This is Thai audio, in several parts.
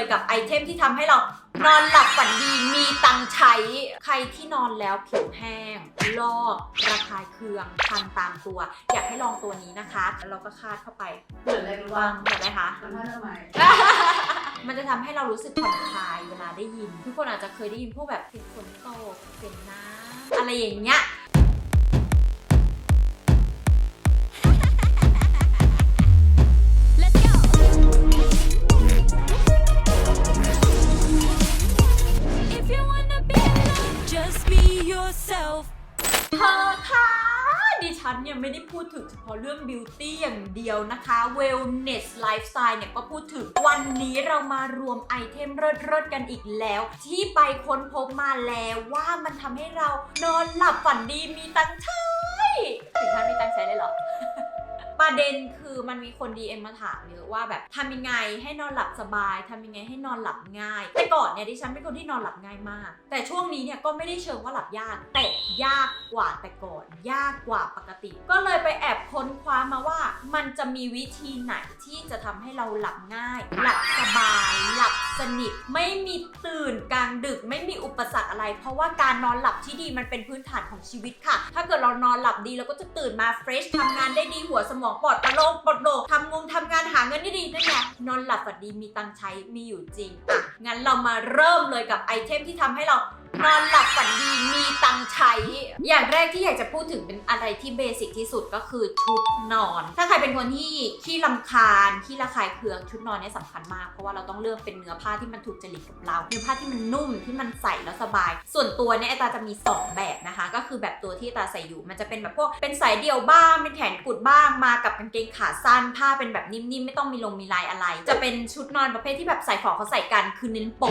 เลยกับไอเทมที่ทำให้เรานอนหลับฝันดีมีตังค์ใช้ ใครที่นอนแล้วผิวแห้ง ลอกระคายเคืองคันตามตัว อยากให้ลองตัวนี้นะคะ แล้วเราก็คาดเข้าไปเหมือนอะไรรู้วาป่ะงแบบไหมคะ มันผ้าทำไมยมันจะทำให้เรารู้สึกผ่อนคลายเวลาได้ยิน ทุกคนอาจจะเคยได้ยินพวกแบบเสียงฝนตกเสียงน้ำอะไรอย่างเงี้ย be yourself. เธอค่ะ ดิฉันเนี่ยไม่ได้พูดถึงเฉพาะเรื่องบิวตี้อย่างเดียวนะคะ wellness lifestyle เนี่ยก็พูดถึง วันนี้เรามารวมไอเทมเลิศๆกันอีกแล้ว ที่ไปค้นพบมาแล้วว่ามันทำให้เรานอนหลับฝันดีมีตังค์ใช้ถึงขั้นมีตังค์ใช้เลยเหรอ ประเด็นคือมันมีคน DM มาถามเยอะว่าแบบทำยังไงให้นอนหลับสบายทำยังไงให้นอนหลับง่าย แต่ก่อนเนี่ยดิฉันเป็นคนที่นอนหลับง่ายมาก แต่ช่วงนี้เนี่ยก็ไม่ได้เชิงว่าหลับยาก แต่ยากกว่าแต่ก่อน ยากกว่าปกติ ก็เลยไปแอบค้นคว้ามาว่า มันจะมีวิธีไหนที่จะทำให้เราหลับง่าย หลับสบาย หลับสนิท ไม่มีตื่นกลางดึก ไม่มีอุปสรรคอะไร เพราะว่าการนอนหลับที่ดีมันเป็นพื้นฐานของชีวิตค่ะ ถ้าเกิดเรานอนหลับดีเราก็จะตื่นมาเฟรชทำงานได้ดีหัวสมองปลอดโปร่งปลอดโปร่งทำงงทำงานหาเงินดีดีนั่นไงนอนหลับฝันดีมีตังใช้มีอยู่จริงอะงั้นเรามาเริ่มเลยกับไอเทมที่ทำให้เรา นอนหลับฝันดีมีตังค์ใช้ อย่างแรกที่อยากจะพูดถึงเป็นอะไรที่เบสิกที่สุดก็คือชุดนอน ถ้าใครเป็นคนที่ขี้ลำคาญขี้ระคายเคืองชุดนอนเนี่ยสำคัญมาก เพราะว่าเราต้องเลือกเป็นเนื้อผ้าที่มันถูกจริตกับเรา เนื้อผ้าที่มันนุ่มที่มันใส่แล้วสบาย ส่วนตัวเนี่ยตาจะมี 2 แบบนะคะ ก็คือแบบตัวที่ตาใส่อยู่มันจะเป็นแบบพวกเป็นสายเดี่ยวบ้างเป็นแขนกุดบ้างมากับกางเกงขาสั้นผ้าเป็นแบบนิ่มๆไม่ต้องมีลงมีลายอะไร จะเป็นชุดนอนประเภทที่แบบใส่ของเขาใส่กันคือเน้นโป๊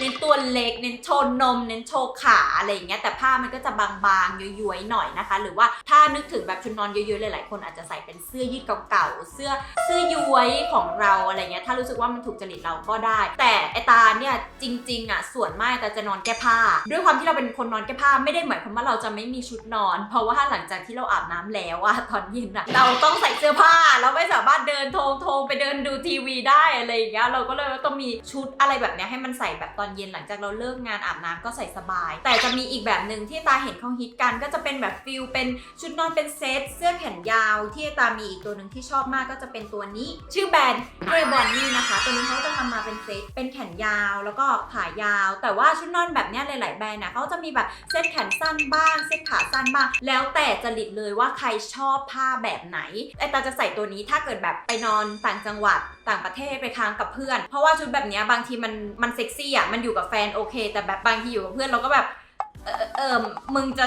เน้นตัวเล็กเน้นโชว์นมเน้นโชว์ขาอะไรอย่างเงี้ยแต่ผ้ามันก็จะบางๆย้วยๆหน่อยนะคะ หรือว่าถ้านึกถึงแบบชุดนอนย้วยๆหลายๆคนอาจจะใส่เป็นเสื้อยืดเก่าๆเสื้อเสื้อย้วยของเราอะไรเงี้ยถ้ารู้สึกว่ามันถูกจริตเราก็ได้ แต่ไอตาเนี่ยจริงๆอะส่วนมากแต่จะนอนแก้ผ้า ด้วยความที่เราเป็นคนนอนแก้ผ้าไม่ได้หมายความว่าเราจะไม่มีชุดนอน เพราะว่าหลังจากที่เราอาบน้ำแล้วอะตอนเย็นอะเราต้องใส่เสื้อผ้าเราไม่สามารถเดินโทงโทงไปเดินดูทีวีได้อะไรอย่างเงี้ยเราก็เลยต้องมีชุดอะไรแบบเนี้ยให้มันใส่แบบตอนเย็นหลังจากเราเลิกงานอาบน้ำก็ใส่สบาย แต่จะมีอีกแบบหนึ่งที่ตาเห็นเขาฮิตกัน ก็จะเป็นแบบฟิลเป็นชุดนอนเป็นเซตเสื้อแขนยาวที่ตามีอีกตัวหนึ่งที่ชอบมากก็จะเป็นตัวนี้ ชื่อแบรนด์เรบอนนี่นะคะ ตัวนี้เขาจะทำมาเป็นเซตเป็นแขนยาวแล้วก็ขายาว แต่ว่าชุดนอนแบบนี้หลาย ๆ แบรนด์นะเขาจะมีแบบเซตแขนสั้นบ้างเซตขาสั้นบ้างแล้วแต่จริตเลยว่าใครชอบผ้าแบบไหนไอตาจะใส่ตัวนี้ถ้าเกิดแบบไปนอนต่างจังหวัด ต่างประเทศไปค้างกับเพื่อน เพราะว่าชุดแบบนี้บางทีมันมันเซ็กซี่อะมันอยู่กับแฟนโอเค แต่แบบบางทีอยู่กับเพื่อนเราก็แบบเออเออมึงจะ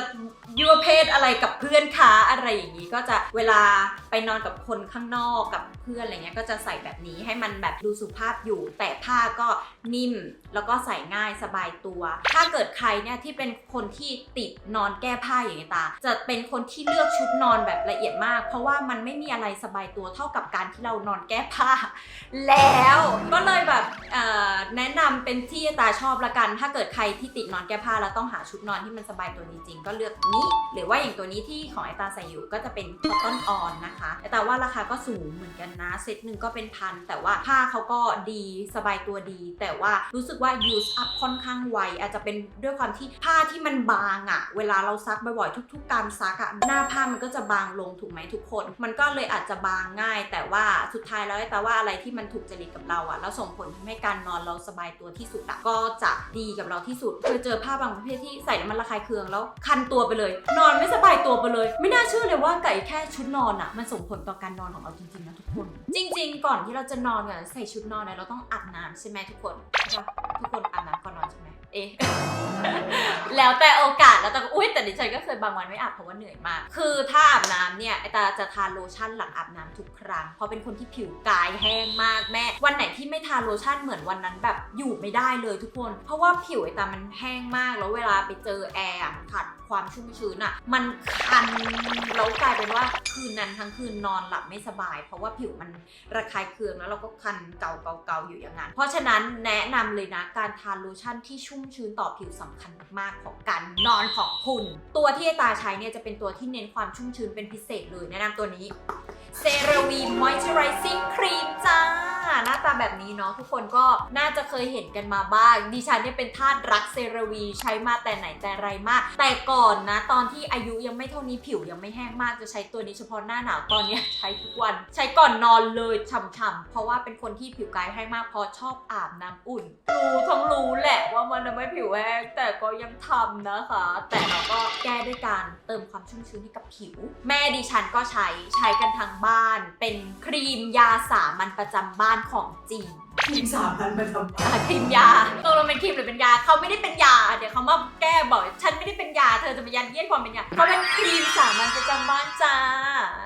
ยั่วเพศอะไรกับเพื่อนคะอะไรอย่างนี้ก็จะเวลาไปนอนกับคนข้างนอกกับเพื่อนอะไรเงี้ยก็จะใส่แบบนี้ให้มันแบบดูสุภาพอยู่ แต่ผ้าก็นิ่มแล้วก็ใส่ง่ายสบายตัว ถ้าเกิดใครเนี่ยที่เป็นคนที่ติดนอนแก้ผ้าอย่างนี้ตา จะเป็นคนที่เลือกชุดนอนแบบละเอียดมาก เพราะว่ามันไม่มีอะไรสบายตัวเท่ากับการที่เรานอนแก้ผ้า แล้วก็เลยแบบแนะนำเป็นที่ตาชอบละกัน ถ้าเกิดใครที่ติดนอนแก้ผ้าแล้วต้องหาชุดนอนที่มันสบายตัวจริงๆก็เลือกนี้หรือว่าอย่างตัวนี้ที่ของไอตาใส่อยู่ก็จะเป็นคอตตอนออนนะคะไอตาว่าราคาก็สูงเหมือนกันนะเซตหนึ่งก็เป็นพัน แต่ว่าผ้าเขาก็ดีสบายตัวดี แต่ว่ารู้สึกว่า use up ค่อนข้างไวอาจจะเป็นด้วยความที่ผ้าที่มันบางอะเวลาเราซักบ่อยๆทุก ๆ การซักอะหน้าผ้ามันก็จะบางลงถูกไหมทุกคน มันก็เลยอาจจะบางง่าย แต่ว่าสุดท้ายแล้วไอตาว่าอะไรที่มันถูกจริตกับเราอะแล้วส่งผลทำให้การนอนเราสบายตัวที่สุดอะก็จะดีกับเราที่สุดเคยเจอผ้าบางประเภทที่ใส่แล้วมันระคายเคืองแล้วคันตัวไปเลยนอนไม่สบายตัวไปเลย ไม่น่าเชื่อเลยว่าไก่แค่ชุดนอนอะมันส่งผลต่อการนอนของเราจริงๆนะทุกคน จริง ๆ ก่อนที่เราจะนอนเนี่ยใส่ชุดนอนเนี่ยเราต้องอาบน้ำใช่ไหมทุกคนใช่ปะทุกคนอาบน้ำก่อนนอนใช่ไหมเอ๊ะ แล้วแต่โอกาสแล้วแต่อุ้ยแต่ดิฉันก็เคยบางวันไม่อาบเพราะว่าเหนื่อยมาก คือถ้าอาบน้ำเนี่ยไอตาจะทาโลชั่นหลังอาบน้ำทุกครั้งเพราะเป็นคนที่ผิวกายแห้งมากแม่ วันไหนที่ไม่ทาโลชั่นเหมือนวันนั้นแบบอยู่ไม่ได้เลยทุกคน เพราะว่าผิวไอตามันแห้งมากแล้วเวลาไปเจอแอร์อะมันขาดความชุ่มชื้นอะมันคันแล้วกลายเป็นว่าคืนนั้นทั้งคืนนอนหลับไม่สบาย เพราะว่าผิวมันระคายเคืองแล้วเราก็คันเกาเกาๆอยู่อย่างนั้น เพราะฉะนั้นแนะนำเลยนะการทาโลชั่นที่ชุ่มชื้นต่อผิวสำคัญมากของการนอนของคุณ ตัวที่ตาใช้เนี่ยจะเป็นตัวที่เน้นความชุ่มชื้นเป็นพิเศษเลยแนะนำตัวนี้ เซรวีมอยเจอไรซิ่งครีมจ้า หน้าตาแบบนี้เนาะทุกคนก็น่าจะเคยเห็นกันมาบ้าง ดิฉันเนี่ยเป็นทาสรักเซรวีใช้มาแต่ไหนแต่ไรมาก แต่ก่อนนะ ตอนที่อายุยังไม่เท่านี้ผิวยังไม่แห้งมากจะใช้ตัวนี้เฉพาะหน้าหนาวตอนเนี้ยใช้ทุกวัน ใช้ก่อนนอนเลยฉ่ำๆเพราะว่าเป็นคนที่ผิวกายแห้งมากเพราะชอบอาบน้ำอุ่นรู้ทั้งรู้แหละว่ามันทำให้ผิวแห้งแต่ก็ยังทำนะคะ แต่เราก็แก้ด้วยการเติมความชุ่มชื้นให้กับผิว แม่ดิฉันก็ใช้ใช้กันทางบ้าน เป็นครีมยาสามัญประจำบ้านของจริงทีมสามพันมาทำอะครีมยาตกลงเป็นครีมหรือเป็นยาเขาไม่ได้เป็นยา เดี๋ยวเขามาแก้บอกฉันไม่ได้เป็นยา เธอจะมายัดเยียดความเป็นยาเขาเป็นครีมสามัญประจำบ้านจ้า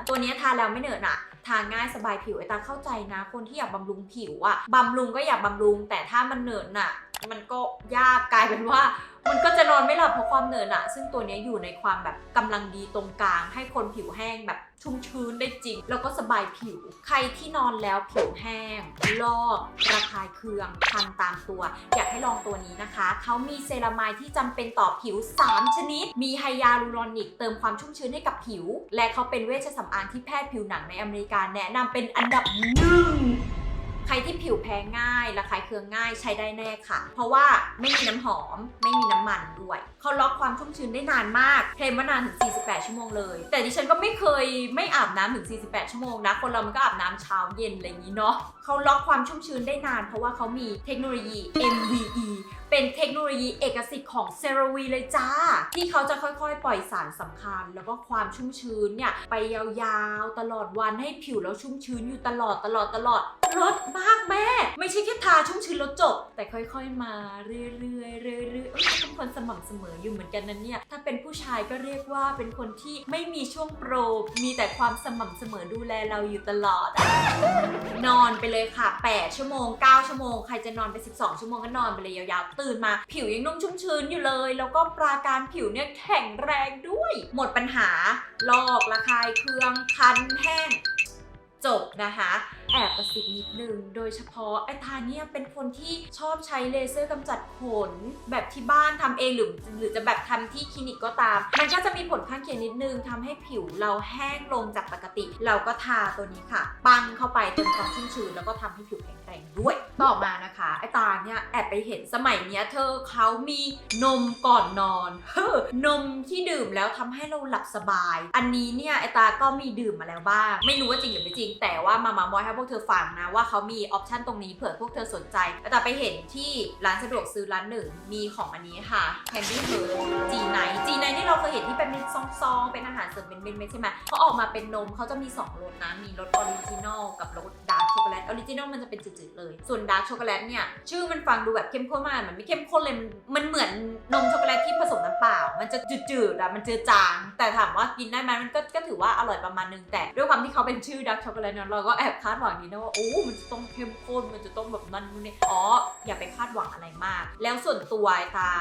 ตัวเนี้ยทาแล้วไม่เหนอะหนะทาง่ายสบายผิวไอตาเข้าใจนะ คนที่อยากบำรุงผิวอะบำรุงก็อยากบำรุง แต่ถ้ามันเหนอะหนะมันก็ยากกลายเป็นว่า มันก็จะนอนไม่หลับเพราะความเหนอะหนะซึ่งตัวเนี้ยอยู่ในความแบบกำลังดีตรงกลาง ให้คนผิวแห้งแบบ ชุ่มชื้นได้จริง แล้วก็สบายผิว ใครที่นอนแล้วผิวแห้ง ลอกระคายเคืองคันตามตัว อยากให้ลองตัวนี้นะคะ เขามีเซรามายที่จำเป็นต่อผิว 3 ชนิด มีไฮยาลูรอนิก เติมความชุ่มชื้นให้กับผิว และเขาเป็นเวชสำอางที่แพทย์ผิวหนังในอเมริกาแนะนำเป็นอันดับหนึ่ง ใครที่ผิวแพ้ง่ายระคายเคืองง่ายใช้ได้แน่ค่ะ เพราะว่าไม่มีน้ำหอม ไม่มีน้ำมันด้วย เขาล็อกความชุ่มชื้นได้นานมากเคลมว่านานถึง 48 ชั่วโมงเลย แต่ดิฉันก็ไม่เคยไม่อาบน้ำถึง 48 ชั่วโมงนะ คนเรามันก็อาบน้ำเช้าเย็นอะไรอย่างนี้เนาะเขาล็อกความชุ่มชื้นได้นาน เพราะว่าเขามีเทคโนโลยี MVE เป็นเทคโนโลยีเอกสิทธิ์ของเซรวีเลยจ้า ที่เขาจะค่อยๆ ปล่อยสารสำคัญ แล้วก็ความชุ่มชื้นเนี่ยไปยาวๆ ตลอดวันให้ผิวเราชุ่มชื้นอยู่ตลอดตลอดตลอดลดมากแม่ ไม่ใช่แค่ทาชุ่มชื้นแล้วจบ แต่ค่อยๆมาเรื่อยๆเรื่อยๆเอ้ยเป็นคนสม่ำเสมออยู่เหมือนกันนะเนี่ย ถ้าเป็นผู้ชายก็เรียกว่าเป็นคนที่ไม่มีช่วงโปร มีแต่ความสม่ำเสมอดูแลเราอยู่ตลอด นอนไปเลยค่ะ 8 ชั่วโมง 9 ชั่วโมง ใครจะนอนไป 12 ชั่วโมงก็นอนไปเลยยาวๆตื่นมาผิวยังนุ่มชุ่มชื้นอยู่เลย แล้วก็ปราการผิวเนี่ยแข็งแรงด้วย หมดปัญหา ลอกระคายเคืองคันแห้งจบนะคะ แอบกระซิบนิดนึง โดยเฉพาะไอ้ทาเนี่ยเป็นคนที่ชอบใช้เลเซอร์กำจัดขน แบบที่บ้านทำเองหรือหรือจะแบบทำที่คลินิกก็ตาม มันก็จะมีผลข้างเคียงนิดนึงทำให้ผิวเราแห้งลงจากปกติ เราก็ทาตัวนี้ค่ะ ปังเข้าไปเติมความชุ่มชื้นแล้วก็ทำให้ผิวแข็ง แรงด้วย ต่อมานะคะ ไอตาเนี่ยแอบไปเห็นสมัยเนี้ยเธอเขามีนมก่อนนอนเฮ้อนมที่ดื่มแล้วทำให้เราหลับสบาย อันนี้เนี่ยไอตาก็มีดื่มมาแล้วบ้าง ไม่รู้ว่าจริงหรือไม่จริง แต่ว่ามามาบอยให้พวกเธอฟังนะว่าเขามีออปชันตรงนี้เผื่อพวกเธอสนใจไอตาไปเห็นที่ร้านสะดวกซื้อร้านหนึ่งมีของอันนี้ค่ะ Candy h e r b G ไนจีไนที่เราเคยเห็นที่เป็นเป็นซองๆเป็นอาหารเสริมเป็นเม็ดๆใช่ไหมเขาออกมาเป็นนมเขาจะมี2รสนะมีรสออริจินอลกับรสดาร์กช็อกโกแลตออริจินอลมันจะเป็นจืดๆเลย ส่วนดาร์กช็อกโกแลตเนี่ยชื่อมันฟังดูแบบเข้มข้นมากมันไม่เข้มข้นเลยมันเหมือนนมช็อกโกแลตที่ผสมน้ำเปล่า มันจะจืดๆอะมันเจือจาง แต่ถามว่ากินได้ไหมมันก็ก็ถือว่าอร่อยประมาณนึงแต่ด้วยความที่เขาเป็นชื่อดาร์กช็อกโกแลตเนี่ยเราก็แอบคาดหวังนิดนะว่าโอ้ มันจะต้องเข้มข้นมันจะต้องแบบนั้นนี่อ๋ออย่าไปคาดหวังอะไรมาก แล้วส่วนตัวตา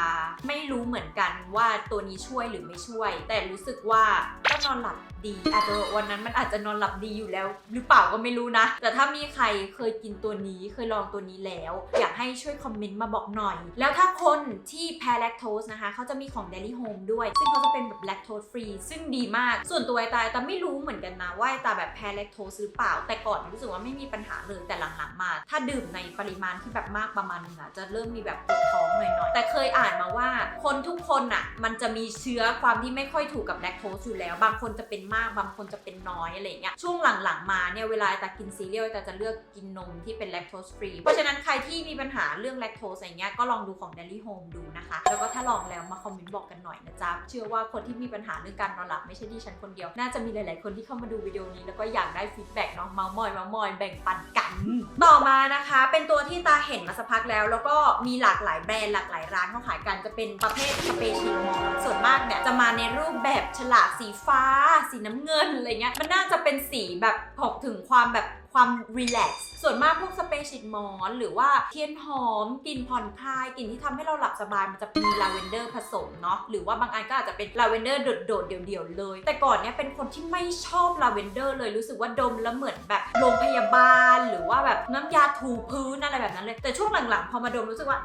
ไม่รู้เหมือนกันว่าตัวนี้ช่วยหรือไม่ช่วย แต่รู้สึกว่าก็นอนหลับดีอาจจะวันนั้นมันอาจจะนอนหลับดีอยู่แล้ว หรือเปล่าก็ไม่รู้นะ แต่ถ้ามีใครเคยกินตัวนี้เคยลองตัวนี้แล้ว อยากให้ช่วยคอมเมนต์มาบอกหน่อย แล้วถ้าคนที่แพ้แลคโตสนะคะเขาจะมีของ Daily Home ด้วย ซึ่งเขาจะเป็นแบบแลคโตสฟรีซึ่งดีมากส่วนตัวไอตาไอตาไม่รู้เหมือนกันนะว่าไอตาแบบแพ้แลคโตสหรือเปล่า แต่ก่อนรู้สึกว่าไม่มีปัญหาเลยแต่หลังๆมา ถ้าดื่มในปริมาณที่แบบมากประมาณนึงอะจะเริ่มมีแบบปวดท้องหน่อยๆแต่เคยอ่านมาว่าคนทุกคนอะมันจะมีเชื้อความที่ไม่ค่อยถูกกับแลคโตสอยู่แล้ว บางคนจะเป็นมากบางคนจะเป็นน้อยอะไรอย่างเงี้ยช่วงหลังๆมาเนี่ยเวลาไอตากินซีเรียลไอตาจะเลือกกินนมที่เป็นแลคโตสฟรีเพราะฉะนั้นใครที่มีปัญหาเรื่องแลคโตสอะไรเงี้ยก็ลองดูของ Daily Home ดูนะคะ แล้วก็ถ้าลองแล้วมาคอมเมนต์บอกกันหน่อยนะจ๊ะ เชื่อว่าคนที่มีปัญหาเรื่องการนอนหลับไม่ใช่ที่ฉันคนเดียว น่าจะมีหลาย ๆ คนที่เข้ามาดูวิดีโอนี้แล้วก็อยากได้ฟีดแบ็กเนาะมามอยมามอยแบ่งปันกัน ต่อมานะคะ เป็นตัวที่ตาเห็นมาสักพักแล้ว แล้วก็มีหลากหลายแบรนด์หลากหลายร้านเขาขายกันจะเป็นประเภทสเปเชียลมอลส่วนมากเนี่ยจะมาในรูปแบบฉลากสีฟ้า สีน้ำเงินอะไรเงี้ยมันน่าจะเป็นสีแบบบอกถึงความแบบ ความรีแลกซ์ส่วนมากพวกสเปเชีดหมอน หรือว่าเทียนหอมกลิ่นผ่อนคลายกลิ่นที่ทำให้เราหลับสบายมันจะมีลาเวนเดอร์ผสมเนาะหรือว่าบางอันก็อาจจะเป็นลาเวนเดอร์โดดๆเดี่ยวๆเลย แต่ก่อนเนี้ยเป็นคนที่ไม่ชอบลาเวนเดอร์เลยรู้สึกว่าดมแล้วเหมือนแบบโรงพยาบาล หรือว่าแบบน้ำยาถูพื้นอะไรแบบนั้นเลย แต่ช่วงหลังๆ พอมาดมรู้สึกว่า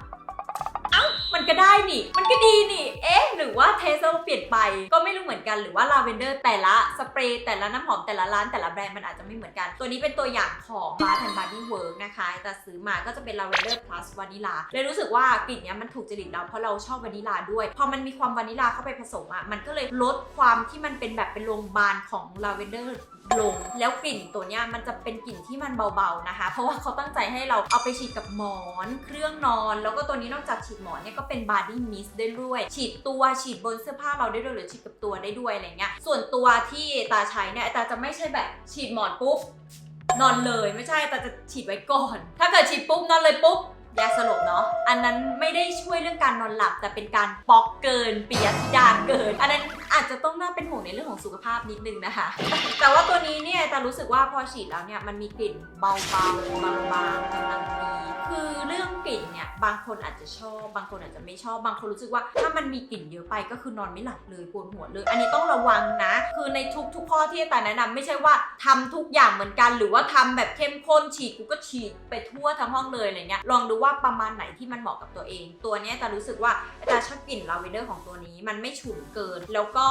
มันก็ได้นี่ มันก็ดีนี่ เอ๊ะ หรือว่าเทสเราเปลี่ยนไป ก็ไม่รู้เหมือนกัน หรือว่าลาเวนเดอร์แต่ละสเปรย์แต่ละน้ำหอมแต่ละร้านแต่ละแบรนด์มันอาจจะไม่เหมือนกัน ตัวนี้เป็นตัวอย่างของ Bath and Body Works นะคะแต่ซื้อมาก็จะเป็น Lavender Plus Vanilla เลยรู้สึกว่ากลิ่นเนี้ยมันถูกจริตเราเพราะเราชอบวานิลาด้วย พอมันมีความวานิลาเข้าไปผสมอะ มันก็เลยลดความที่มันเป็นแบบเป็นโรงพยาบาลของ Lavender ลง แล้วกลิ่นตัวเนี้ยมันจะเป็นกลิ่นที่มันเบาๆนะคะ เพราะว่าเขาตั้งใจให้เราเอาไปฉีดกับหมอน เครื่องนอน แล้วก็ตัวนี้นอกจากฉีดหมอนเนี่ยก็เป็น body mist ได้ด้วย ฉีดตัวฉีดบนเสื้อผ้าเราได้ด้วยหรือฉีดกับตัวได้ด้วยอะไรเงี้ย ส่วนตัวที่ตาใช้เนี่ยตาจะไม่ใช่แบบฉีดหมอนปุ๊บนอนเลยไม่ใช่แต่จะฉีดไว้ก่อน ถ้าเกิดฉีดปุ๊บนอนเลยปุ๊บยาสลบเนาะอันนั้นไม่ได้ช่วยเรื่องการนอนหลับ แต่เป็นการป๊อกเกินปียธิดาเกิน อันนั้นอาจจะต้องน่าเป็นห่วงในเรื่องของสุขภาพนิดนึงนะคะ แต่ว่าตัวนี้เนี่ยแต่รู้สึกว่าพอฉีดแล้วเนี่ยมันมีกลิ่นเบาๆบางๆกำลังดีคือเรื่องกลิ่นเนี่ยบางคนอาจจะชอบบางคนอาจจะไม่ชอบบางคนรู้สึกว่า ถ้ามันมีกลิ่นเยอะไปก็คือนอนไม่หลับเลยปวดหัวเลย อันนี้ต้องระวังนะ คือในทุกทุกๆข้อที่แต่แนะนำไม่ใช่ว่าทำทุกอย่างเหมือนกัน หรือว่าทำแบบเข้มข้นฉีดกูก็ฉีดไปทั่วทั้งห้องเลยอะไรเงี้ยลองดูว่าประมาณไหนที่มันเหมาะกับตัวเอง ตัวนี้แต่รู้สึกว่าแต่ชอบกลิ่นลาเวนเดอร์ของตัวนี้ มันไม่ฉุนเกิน แล้วก็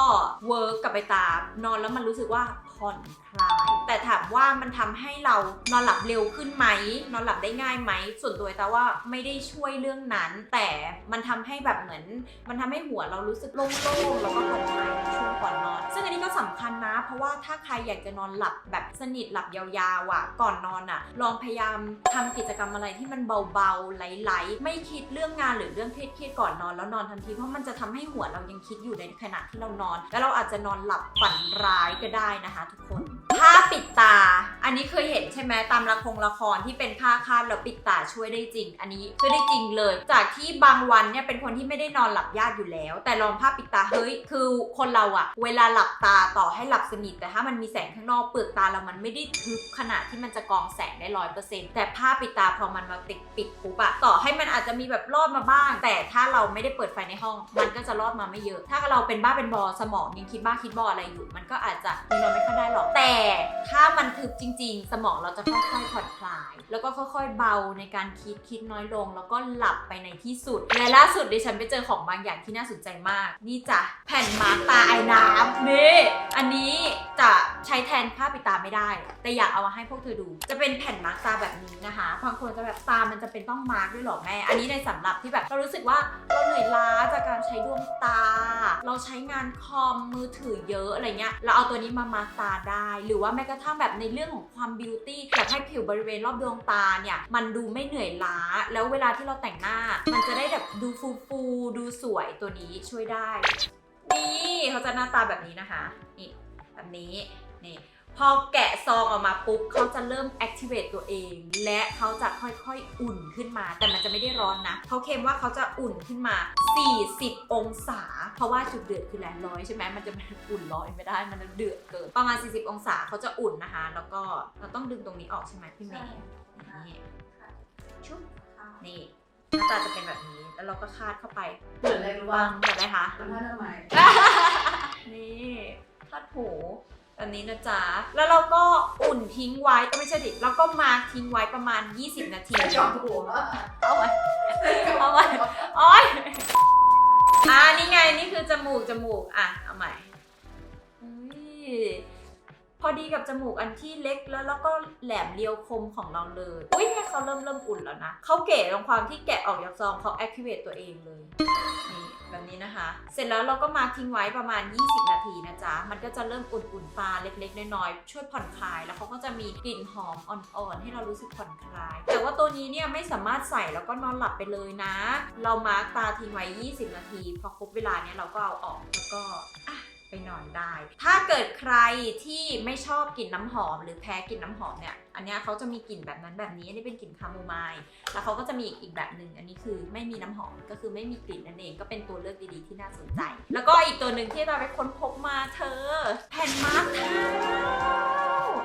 เวิร์กกับไปตาม นอนแล้วมันรู้สึกว่า ผ่อนคลาย แต่ถามว่ามันทำให้เรานอนหลับเร็วขึ้นไหม นอนหลับได้ง่ายไหม ส่วนตัวแต่ว่าไม่ได้ช่วยเรื่องนั้น แต่มันทำให้แบบเหมือน มันทำให้หัวเรารู้สึกโล่งๆแล้วก็ผ่อนคลายช่วงก่อนนอน ซึ่งอันนี้ก็สำคัญนะ เพราะว่าถ้าใครอยากจะนอนหลับแบบสนิทหลับยาวๆอะ ก่อนนอนอะ ลองพยายามทำกิจกรรมอะไรที่มันเบาๆไหลๆไม่คิดเรื่องงานหรือเรื่องเครียดๆก่อนนอนแล้วนอนทันทีเพราะมันจะทำให้หัวเรายังคิดอยู่ในขณะที่เรานอน แล้วเราอาจจะนอนหลับฝันร้ายก็ได้นะคะคน ผ้าปิดตา อันนี้เคยเห็นใช่ไหมตามละครละครที่เป็นผ้าคาดแล้วปิดตาช่วยได้จริง อันนี้ช่วยได้จริงเลย จากที่บางวันเนี่ยเป็นคนที่ไม่ได้นอนหลับยากอยู่แล้ว แต่ลองผ้าปิดตาเฮ้ยคือคนเราอะเวลาหลับตาต่อให้หลับสนิทแต่ถ้ามันมีแสงข้างนอกเปลือกตาเรามันไม่ได้ทึบขนาดที่มันจะกองแสงได้ร้อยเปอร์เซ็นต์แต่ผ้าปิดตาพอมันมาติดปิดปุ๊บอะต่อให้มันอาจจะมีแบบรอดมาบ้าง แต่ถ้าเราไม่ได้เปิดไฟในห้อง มันก็จะรอดมาไม่เยอะ ถ้าเราเป็นบ้าเป็นบอสมองยังคิดบ้าคิดบออะไรอยู่ มันก็อาจจะยังนอนไม่ค่อยได้หรอกแต่ถ้ามันทึบจริง ๆ สมองเราจะค่อยๆผ่อนคลาย แล้วก็ค่อยๆเบาในการคิดคิดน้อยลง แล้วก็หลับไปในที่สุด และล่าสุดดิฉันไปเจอของบางอย่างที่น่าสนใจมาก นี่จ้ะแผ่นมาร์กตาไอ้น้ำนี่อันนี้จะใช้แทนผ้าปิดตาไม่ได้ แต่อยากเอามาให้พวกเธอดู จะเป็นแผ่นมาร์กตาแบบนี้นะคะบางคนจะแบบตามันจะเป็นต้องมาร์กด้วยหรอแม่ อันนี้ในสำหรับที่แบบเรารู้สึกว่าเราเหนื่อยล้าจากการใช้ดวงตา เราใช้งานคอมมือถือเยอะอะไรเงี้ยเราเอาตัวนี้มามาร์กตาได้หรือว่าว่าแม้กระทั่งแบบในเรื่องของความบิวตี้อยากให้ผิวบริเวณรอบดวงตาเนี่ย มันดูไม่เหนื่อยล้า แล้วเวลาที่เราแต่งหน้า มันจะได้แบบดูฟูฟูดูสวยตัวนี้ช่วยได้ นี่เขาจะหน้าตาแบบนี้นะคะ นี่แบบนี้ นี่ พอแกะซองออกมาปุ๊บเขาจะเริ่ม activate ตัวเอง และเขาจะค่อยๆอุ่นขึ้นมา แต่มันจะไม่ได้ร้อนนะเขาเคลมว่าเขาจะอุ่นขึ้นมา 40 องศา เพราะว่าจุดเดือดคือแรงร้อยใช่ไหมมันจะเป็นอุ่นร้อยไม่ได้มันจะเดือดเกินประมาณ 40 องศาเขาจะอุ่นนะคะ แล้วก็เราต้องดึงตรงนี้ออกใช่ไหมพี่เมย์นี่ชุบนี่หน้าตาจะเป็นแบบนี้แล้วเราก็คาดเข้าไปเหมือนอะไรรู้วาป่ะงแบบอะไรคะมันว่าทำไมนี่ทัดหู อันนี้นะจ๊ะ แล้วเราก็อุ่นทิ้งไว้ก็ไม่ใช่ดิเราก็มาทิ้งไว้ประมาณ 20 นาทีจะจอบหัวเอาไว้เอาไว้โอ้ยอ่านี่ไง นี่คือจมูก จมูก อะ เอาใหม่ อุ๊ยพอดีกับจมูกอันที่เล็กแล้วแล้วก็แหลมเรียวคมของเราเลย อุ้ยเนี่ยเขาเริ่มเริ่มอุ่นแล้วนะเขาเก๋ตรงความที่แกะออกจากซองเขา activate ตัวเองเลยนี่แบบนี้นะคะ เสร็จแล้วเราก็มาทิ้งไว้ประมาณ 20 นาทีนะจ๊ะ มันก็จะเริ่มอุ่นๆตาเล็กๆน้อยๆช่วยผ่อนคลาย แล้วเขาก็จะมีกลิ่นหอมอ่อนๆ ให้เรารู้สึกผ่อนคลาย แต่ว่าตัวนี้เนี่ยไม่สามารถใส่แล้วก็นอนหลับไปเลยนะ เรามาร์กตาทิ้งไว้ 20 นาที พอครบเวลาเนี่ยเราก็เอาออกแล้วก็อะ นอนได้ ถ้าเกิดใครที่ไม่ชอบกลิ่นน้ำหอม หรือแพ้กลิ่นน้ำหอมเนี่ย อันนี้เขาจะมีกลิ่นแบบนั้นแบบนี้อันนี้เป็นกลิ่นคาโมไมล์แล้วเขาก็จะมีอีกแบบหนึ่งอันนี้คือไม่มีน้ำหอมก็คือไม่มีกลิ่นนั่นเองก็เป็นตัวเลือกดีๆที่น่าสนใจ แล้วก็อีกตัวหนึ่งที่เราไปค้นพบมาเธอ แผ่นมาร์กเท้า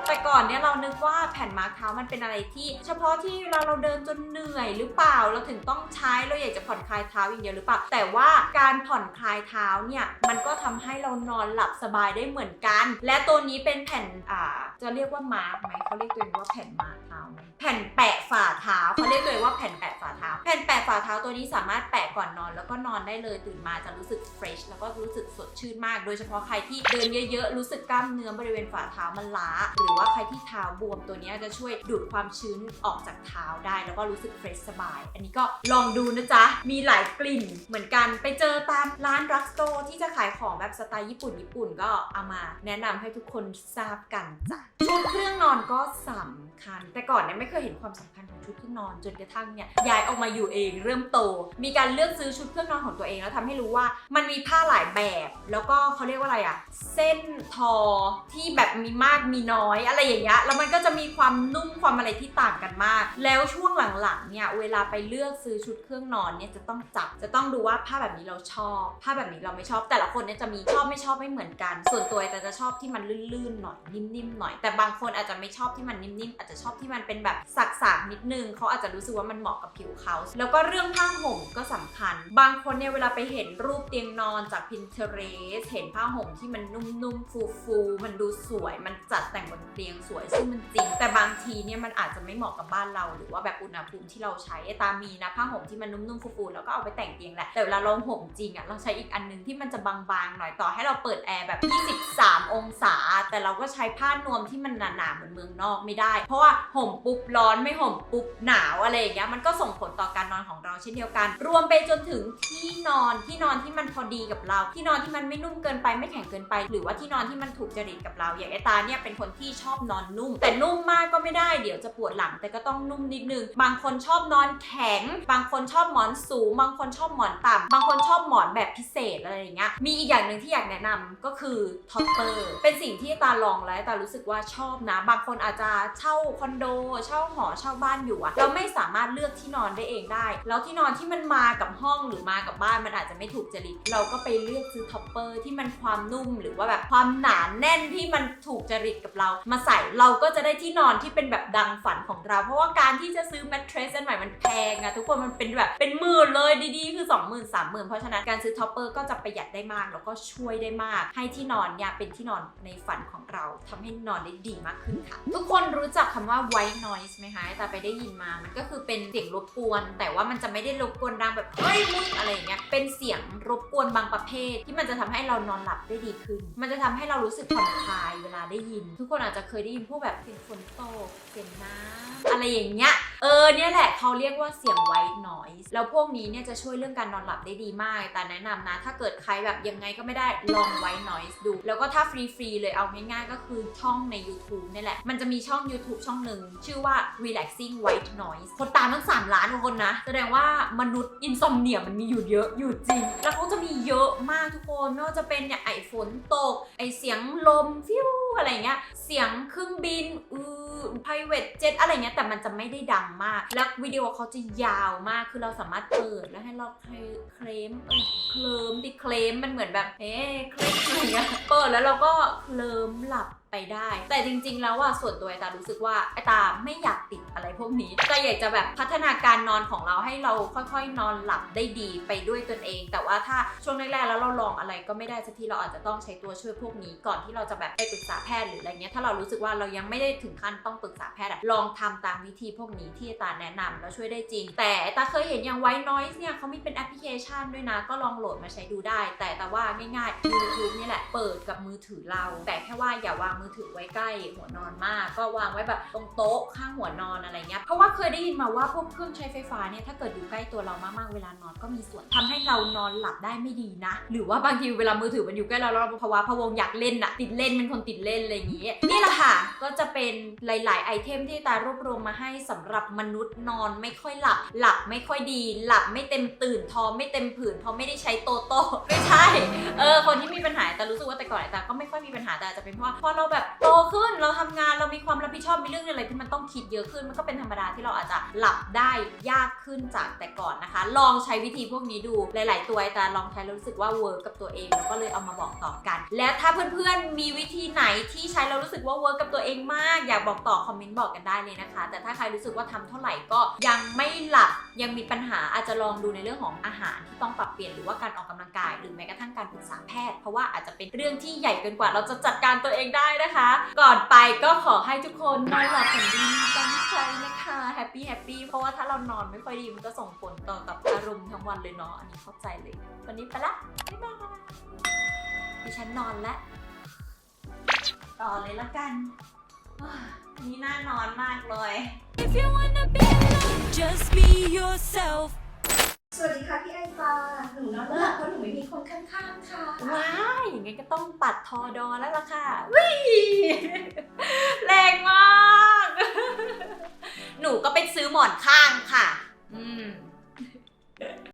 แต่ก่อนเนี่ยเรานึกว่าแผ่นมาร์คเท้ามันเป็นอะไรที่ เฉพาะที่เวลาเราเดินจนเหนื่อยหรือเปล่าเราถึงต้องใช้เราอยากจะผ่อนคลายเท้าอย่างเดียวหรือเปล่าแต่ว่าการผ่อนคลายเท้าเนี่ยมันก็ทำให้เรานอนหลับสบายได้เหมือนกัน และตัวนี้เป็นแผ่นอ่าจะเรียกว่ามาร์คไหมเขาเรียกตัวเองว่าแผ่นมาเท้า แผ่นแปะฝ่าเท้าเขาเรียกเองว่าแผ่นแปะฝ่าเท้า แผ่นแปะฝ่าเท้าตัวนี้สามารถแปะก่อนนอน แล้วก็นอนได้เลยตื่นมาจะรู้สึกเฟรชแล้วก็รู้สึกสดชื่นมาก โดยเฉพาะใครที่เดินเยอะๆ รู้สึกกล้ามเนื้อบริเวณฝ่าเท้ามันล้า หรือว่าใครที่เท้าบวมตัวนี้จะช่วยดูดความชื้นออกจากเท้าได้ แล้วก็รู้สึกเฟรชสบาย อันนี้ก็ลองดูนะจ๊ะ มีหลายกลิ่นเหมือนกัน ไปเจอตามร้านรักสโตที่จะขายของแบบสไตล์ญี่ปุ่นญี่ปุ่นก็เอามา แนะนำให้ทุกคนทราบกันจ้ะชุดเครื่องนอนก็สำคัญ แต่ก่อนเนี่ยไม่เคยเห็นความสำคัญ ชุดเครื่องนอนจนกระทั่งเนี่ยย้ายออกมาอยู่เองเริ่มโต มีการเลือกซื้อชุดเครื่องนอนของตัวเองแล้วทำให้รู้ว่ามันมีผ้าหลายแบบ แล้วก็เขาเรียกว่าอะไรอะเส้นทอที่แบบมีมากมีน้อยอะไรอย่างเงี้ยแล้วมันก็จะมีความนุ่มความอะไรที่ต่างกันมาก แล้วช่วงหลังๆเนี่ยเวลาไปเลือกซื้อชุดเครื่องนอนเนี่ยจะต้องจับจะต้องดูว่าผ้าแบบนี้เราชอบ ผ้าแบบนี้เราไม่ชอบ แต่ละคนเนี่ยจะมีชอบไม่ชอบไม่เหมือนกัน ส่วนตัวแต่จะชอบที่มันลื่นๆหน่อยนิ่มๆหน่อย แต่บางคนอาจจะไม่ชอบที่มันนิ่มๆอาจจะชอบที่มันเป็นแบบสักๆนิดนึงเขาอาจจะรู้สึกว่ามันเหมาะกับผิวเขา แล้วก็เรื่องผ้าห่มก็สำคัญ บางคนเนี่ยเวลาไปเห็นรูปเตียงนอนจาก Pinterest เห็นผ้าห่มที่มันนุ่มๆฟูๆมันดูสวย มันจัดแต่งบนเตียงสวยซึ่งมันจริง แต่บางทีเนี่ยมันอาจจะไม่เหมาะกับบ้านเรา หรือว่าแบบอุณหภูมิที่เราใช้ตามีนะผ้าห่มที่มันนุ่มๆฟูๆแล้วก็เอาไปแต่งเตียงแหละแต่เวลาเราห่มจริงอะเราใช้อีกอันนึงที่มันจะบางๆหน่อยต่อให้เราเปิดแอร์แบบ 23 องศา แต่เราก็ใช้ผ้านวมที่มันหนาๆเหมือนเมืองนอกไม่ได้ เพราะว่าห่มปุ๊บร้อนไม่ห่มปุ๊บหนาวอะไรอย่างเงี้ยมันก็ส่งผลต่อการนอนของเราเช่นเดียวกัน รวมไปจนถึงที่นอนที่นอนที่มันพอดีกับเรา ที่นอนที่มันไม่นุ่มเกินไปไม่แข็งเกินไป หรือว่าที่นอนที่มันถูกจริตกับเรา อย่างไอตาเนี่ยเป็นคนที่ชอบนอนนุ่ม แต่นุ่มมากก็ไม่ได้เดี๋ยวจะปวดหลังแต่ก็ต้องนุ่มนิดนึง บางคนชอบนอนแข็ง บางคนชอบหมอนสูง บางคนชอบหมอนต่ำบางคนชอบหมอนแบบพิเศษอะไรอย่างเงี้ยมีอีกอย่างหนึ่งที่อยากแนะนำก็คือท็อปเปอร์เป็นสิ่งที่ตาลองแล้วตารู้สึกว่าชอบนะ บางคนอาจจะเช่าคอนโดเช่าหอเช่าบ้านอยู่อะเราไม่สามารถเลือกที่นอนได้เองได้ แล้วที่นอนที่มันมากับห้องหรือมากับบ้านมันอาจจะไม่ถูกจริต เราก็ไปเลือกซื้อท็อปเปอร์ที่มันความนุ่มหรือว่าแบบความหนาแน่นที่มันถูกจริตกับเรา มาใส่เราก็จะได้ที่นอนที่เป็นแบบดังฝันของเรา เพราะว่าการที่จะซื้อแมทเทรสอันใหม่มันแพงอะทุกคนมันเป็นแบบเป็นหมื่นเลยดีๆคือ 2 0 0 0 0 3 0,000 เพราะฉะนั้นการซื้อท็อปเปอร์ก็จะประหยัดได้มาก แล้วก็ช่วยได้มาก ให้ที่นอนเนี่ยเป็นที่นอนในฝันของเราทำให้นอนได้ดีมากขึ้นค่ะ ทุกคนรู้จักคำว่า white noise ไหมคะแต่ไปได้ยินมา มันก็คือเป็นเสียงรบกวน แต่ว่ามันจะไม่ได้รบกวนดังแบบเฮ้ยมึงอะไรอย่างเงี้ย เป็นเสียงรบกวนบางประเภท ที่มันจะทำให้เรานอนหลับได้ดีขึ้น มันจะทำให้เรารู้สึกผ่อนคลายเวลาได้ยิน ทุกคนอาจจะเคยได้ยินพวกแบบเสียงฝนตก เสียงน้ำอะไรอย่างเงี้ย เออเนี่ยแหละเขาเรียกว่าเสียง white noise แล้วพวกนี้เนี่ยจะช่วยเรื่องการนอนหลับได้ดีมาก แต่แนะนำนะ ถ้าเกิดใครแบบยังไงก็ไม่ได้ลอง white noise ดู แล้วก็ถ้าฟรีๆเลยเอาง่ายๆ ก็คือช่องใน YouTube นี่แหละ มันจะมีช่อง YouTube ช่องหนึ่งชื่อว่า relaxing white noise คนตามตั้ง3ล้านคนนะ แสดงว่ามนุษย์อินซอมเนียมันมีอยู่เยอะอยู่จริง แล้วเขาจะมีเยอะมากทุกคนไม่ว่าจะเป็นเนี่ยไอฝนตก ไอเสียงลมฟิวอะไรเงี้ยเสียงเครื่องบินอือ private jet อะไรเงี้ยแต่มันจะไม่ได้ดังมาก แล้ววิดีโอเขาจะยาวมากคือเราสามารถเปิดแล้วให้เราเคลมเคลิมดิเคลมมันเหมือนแบบเอ๊เคลมอะไรเงี้ยเปิดแล้วเราก็เคลิมหลับ ไปได้ แต่จริง ๆ แล้วว่าส่วนตัวไอตารู้สึกว่าไอตาไม่อยากติดอะไรพวกนี้แต่อยากจะแบบพัฒนาการนอนของเราให้เราค่อยๆ นอนหลับได้ดีไปด้วยตนเอง แต่ว่าถ้าช่วงแรกๆแล้วเราลองอะไรก็ไม่ได้สักทีเราอาจจะต้องใช้ตัวช่วยพวกนี้ก่อนที่เราจะแบบไปปรึกษาแพทย์หรืออะไรเงี้ยถ้าเรารู้สึกว่าเรายังไม่ได้ถึงขั้นต้องปรึกษาแพทย์ลองทำตามวิธีพวกนี้ที่ตาแนะนำแล้วช่วยได้จริง แต่ตาเคยเห็นอย่าง White Noise เนี่ยเขามีเป็นแอปพลิเคชันด้วยนะ ก็ลองโหลดมาใช้ดูได้ แต่แต่ว่าง่ายๆ YouTube นี่แหละเปิดกับมือถือเรา แต่แค่ว่าอย่าวางมือถือไว้ใกล้หัวนอนมาก ก็วางไว้แบบตรงโต๊ะข้างหัวนอนอะไรเงี้ยเพราะว่าเคยได้ยินมาว่าพวกเครื่องใช้ไฟฟ้าเนี่ยถ้าเกิดอยู่ใกล้ตัวเรามากๆเวลานอนก็มีส่วนทำให้เรานอนหลับได้ไม่ดีนะ หรือว่าบางทีเวลามือถือมันอยู่ใกล้เราแล้วเราภาวะพะวงอยากเล่นอะติดเล่นเป็นคนติดเล่นอะไรอย่างงี้นี่แหละค่ะก็จะเป็นหลาย ๆ ไอเทมที่ตารวบรวมมาให้สำหรับมนุษย์นอนไม่ค่อยหลับ หลับไม่ค่อยดี หลับไม่เต็มตื่นทอไม่เต็มผื่นเพราะไม่ได้ใช้โตโต้ไม่ใช่เออคนที่มีปัญหาแต่รู้สึกว่าแต่ก่อนแต่ก็ไม่ค่อยมีปัญหาแต่จะเป็นเพราะว่าพอเราแบบโตขึ้นเราทำงานเรามีความรับผิดชอบมีเรื่องอะไรที่มันต้องคิดเยอะขึ้นมันก็เป็นธรรมดาที่เราอาจจะหลับได้ยากขึ้นจากแต่ก่อนนะคะ ลองใช้วิธีพวกนี้ดูหลาย ๆ ตัวแต่ลองใช้แล้วรู้สึกว่าเวิร์กกับตัวเองแล้วก็เลยเอามาบอกต่อกัน แล้วถ้าเพื่อน ๆ มีวิธีไหนที่ใช้แล้วรู้สึกว่าเวิร์กกับตัวเองมาก อยากบอกต่อคอมเมนต์บอกกันได้เลยนะคะ แต่ถ้าใครรู้สึกว่าทำเท่าไหร่ก็ยังไม่หลับยังมีปัญหาอาจจะลองดูในเรื่องของอาหารที่ต้องปรับเปลี่ยนหรือว่าการออกกำลังกายหรือแม้กระทั่งการปรึกษาแพทย์เพราะว่าอาจจะเป็นเรื่องที่ใหญ่เกินกว่าเราจะจัดการตัวเองได้นะคะ ก่อนไปก็ขอให้ทุกคนนอนหลับฝันดีมีกำลังใจนะคะแฮปปี้แฮปปี้เพราะว่าถ้าเรานอนไม่ค่อยดีมันก็ส่งผลต่อกับอารมณ์ทั้งวันเลยเนาะอันนี้เข้าใจเลย วันนี้ไปละบ๊ายบายดิฉันนอนแล้วต่อเลยละกันอ่าอันนี้น่านอนมากเลย If you wanna be alone, just be yourself. สวัสดีค่ะพี่ไอปาหนูนอนไหลับเพราะหนูไม่มีคนข้างๆค่ะ ว้ายอย่างงี้ก็ต้องปัดทอดอแล้วล่ะค่ะวิแรงมาก หนูก็ไปซื้อหมอนข้างค่ะ อืม